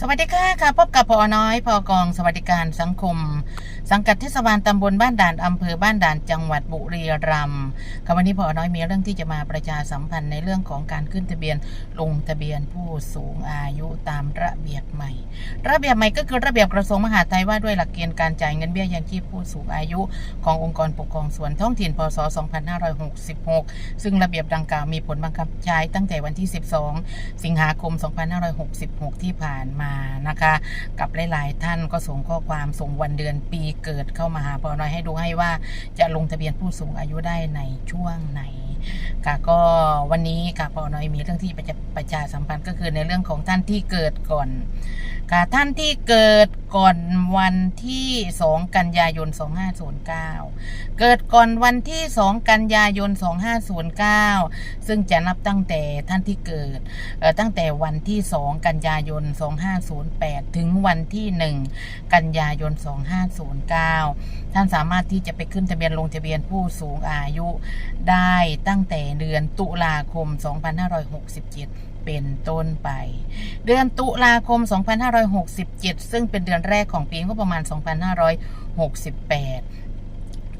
สวัสดีค่ะค่ะพบกับพอน้อยพอกองสวัสดิการสังคม สังกัดเทศบาลตำบลบ้านด่านอำเภอบ้านด่านจังหวัดบุรีรัมย์ค่ะวันนี้พอน้อยมีเรื่องที่จะมาประชาสัมพันธ์ในเรื่องของการขึ้นทะเบียนลงทะเบียนผู้สูงอายุตามระเบียบใหม่ ระเบียบใหม่ก็คือระเบียบกระทรวงมหาดไทยว่าด้วยหลักเกณฑ์การจ่ายเงินเบี้ยยังชีพผู้สูงอายุ ขององค์กรปกครองส่วนท้องถิ่นพศ 2566 ซึ่งระเบียบดังกล่าวมีผลบังคับใช้ตั้งแต่วันที่ 12 สิงหาคม 2566 ที่ผ่านมานะคะ กับหลาย ๆ ท่านก็ส่งข้อความส่งวันเดือนปีเกิดเข้ามาหาปอน้อยให้ดูให้ว่าจะลงทะเบียนผู้สูงอายุได้ในช่วงไหนค่ะก็วันนี้ค่ะปอน้อยมีเรื่องที่จะประชาสัมพันธ์ก็คือในเรื่องของท่านที่เกิดก่อนค่ะท่านที่เกิด ก่อนวันที่ 2 กันยายน 2509 เกิดก่อนวันที่ 2 กันยายน 2509 ซึ่งจะนับตั้งแต่ท่านที่เกิดตั้งแต่วันที่ 2 กันยายน 2508 ถึงวันที่ 1 กันยายน 2509 ท่านสามารถที่จะไปขึ้นทะเบียนลงทะเบียนผู้สูงอายุได้ตั้งแต่เดือนตุลาคม 2567 เป็นต้นไป เดือนตุลาคม 2567 ซึ่งเป็นเดือนแรกของปีงบประมาณ 2568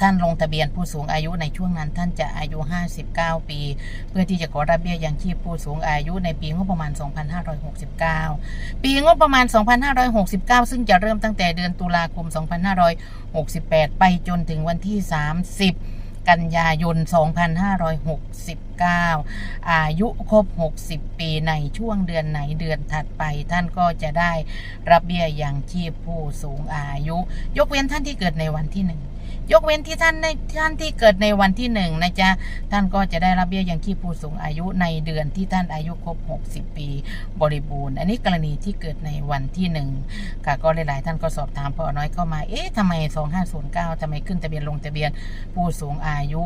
ท่านลงทะเบียนผู้สูงอายุในช่วงนั้นท่านจะอายุ 59 ปี เพื่อที่จะขอรับเบี้ยยังชีพผู้สูงอายุในปีงบประมาณ 2569 ปีงบประมาณ 2569 ซึ่งจะเริ่มตั้งแต่เดือนตุลาคม 2568 ไปจนถึงวันที่ 30 กันยายน 2569 อายุครบ 60 ปีในช่วงเดือนไหนเดือนถัดไป ท่านก็จะได้รับเบี้ยยังชีพผู้สูงอายุ ยกเว้นท่านที่เกิดในวันที่หนึ่ง ยกเว้นที่ท่านในท่านที่เกิดในวันที่หนึ่งนะจ๊ะ ท่านก็จะได้รับเบี้ยยังชีพผู้สูงอายุในเดือนที่ท่านอายุครบ 60 ปีบริบูรณ์ อันนี้กรณีที่เกิดในวันที่หนึ่งค่ะก็หลายๆ ท่านก็สอบถามพอน้อยเข้ามาเอ๊ะทำไม 2509ทำไมขึ้นทะเบียนลงทะเบียนผู้สูงอายุ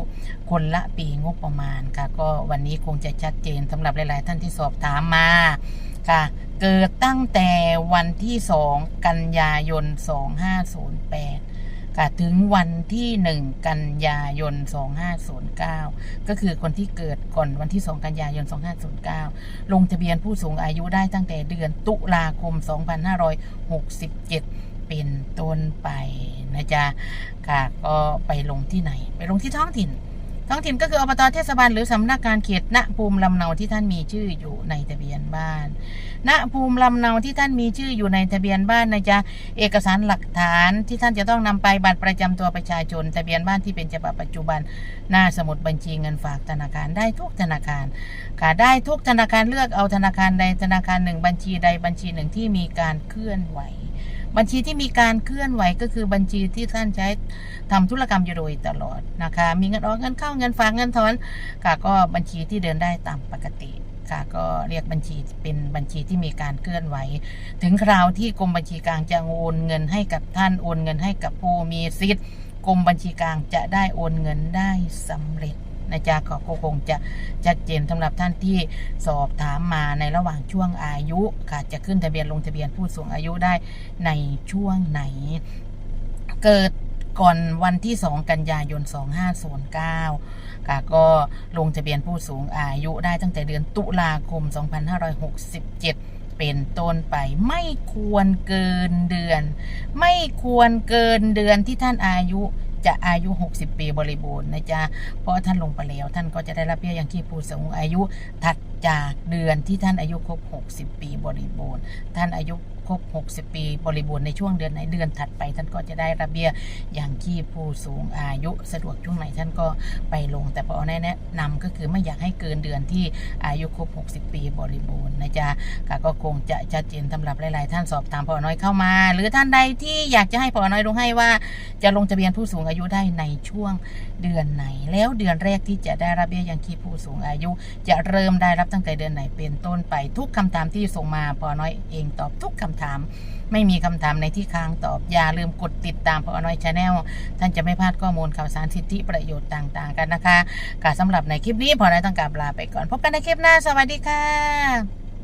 คนละปีงบประมาณค่ะ ก็วันนี้คงจะชัดเจนสำหรับหลาย ๆ ท่านที่สอบถามมาค่ะเกิดตั้งแต่วันที่ 2 กันยายน 2508 ค่ะถึงวันที่ 1 กันยายน 2509 ก็คือคนที่เกิดก่อนวันที่ 2 กันยายน 2509 ลงทะเบียนผู้สูงอายุได้ตั้งแต่เดือนตุลาคม 2567 เป็นต้นไปนะจ๊ะค่ะก็ไปลงที่ไหน ไปลงที่ท้องถิ่น ท้องถิ่นก็คืออบตเทศบาลหรือสำนักงานเขตณภูมิลำเนาที่ท่านมีชื่ออยู่ในทะเบียนบ้านณภูมิลำเนาที่ท่านมีชื่ออยู่ในทะเบียนบ้านนะจ๊ะเอกสารหลักฐานที่ท่านจะต้องนำไปบัตรประจำตัวประชาชน ทะเบียนบ้านที่เป็นฉบับปัจจุบัน หน้าสมุดบัญชีเงินฝากธนาคารได้ทุกธนาคารค่ะได้ทุกธนาคารเลือกเอาธนาคารใดธนาคารหนึ่งบัญชีใดบัญชีหนึ่งที่มีการเคลื่อนไหว บัญชีที่มีการเคลื่อนไหวก็คือบัญชีที่ท่านใช้ทำธุรกรรมอยู่โดยตลอดนะคะ มีเงินออกเงินเข้าเงินฝากเงินถอนค่ะก็บัญชีที่เดินได้ตามปกติค่ะก็เรียกบัญชีเป็นบัญชีที่มีการเคลื่อนไหว ถึงคราวที่กรมบัญชีกลางจะโอนเงินให้กับท่านโอนเงินให้กับผู้มีสิทธิ์กรมบัญชีกลางจะได้โอนเงินได้สำเร็จ นะจ๊ะก็คงจะชัดเจนสำหรับท่านที่สอบถามมาในระหว่างช่วงอายุค่ะจะขึ้นทะเบียนลงทะเบียนผู้สูงอายุได้ในช่วงไหน เกิดก่อนวันที่ 2 กันยายน 2509ค่ะก็ลงทะเบียนผู้สูงอายุได้ตั้งแต่เดือนตุลาคม 2567 เป็นต้นไปไม่ควรเกินเดือน ไม่ควรเกินเดือนที่ท่านอายุ จะอายุ 60 ปีบริบูรณ์นะจ๊ะเพราะท่านลงไปแล้ว ท่านก็จะได้รับเบี้ยยังชีพผู้สูงอายุถัด จากเดือนที่ท่านอายุครบ 60 ปีบริบูรณ์ ท่านอายุครบ 60 ปีบริบูรณ์ในช่วงเดือนไหนเดือนถัดไป ท่านก็จะได้รับเบียอย่างชีพผู้สูงอายุสะดวกช่วงไหนท่านก็ไปลง แต่พอแนะนำก็คือไม่อยากให้เกินเดือนที่อายุครบ 60 ปีบริบูรณ์นะจ๊ะก็คงจะชัดเจนสำหรับหลาย ๆ ท่านสอบถามพอน้อยเข้ามา หรือท่านใดที่อยากจะให้พอน้อยลงให้ว่า จะลงทะเบียนผู้สูงอายุได้ในช่วงเดือนไหน แล้วเดือนแรกที่จะได้รับเบี้ยยังชีพผู้สูงอายุ จะเริ่มได้รับตั้งแต่เดือนไหนเป็นต้นไปทุกคำถามที่ส่งมาพอน้อยเองตอบทุกคำถาม ไม่มีคำถามในที่ค้างตอบ อย่าลืมกดติดตามพอน้อยชาแนลท่านจะไม่พลาดข้อมูลข่าวสารสิทธิประโยชน์ต่าง ๆ กันนะคะค่ะสำหรับในคลิปนี้พอน้อยต้องกราบลาไปก่อน พบกันในคลิปหน้าสวัสดีค่ะ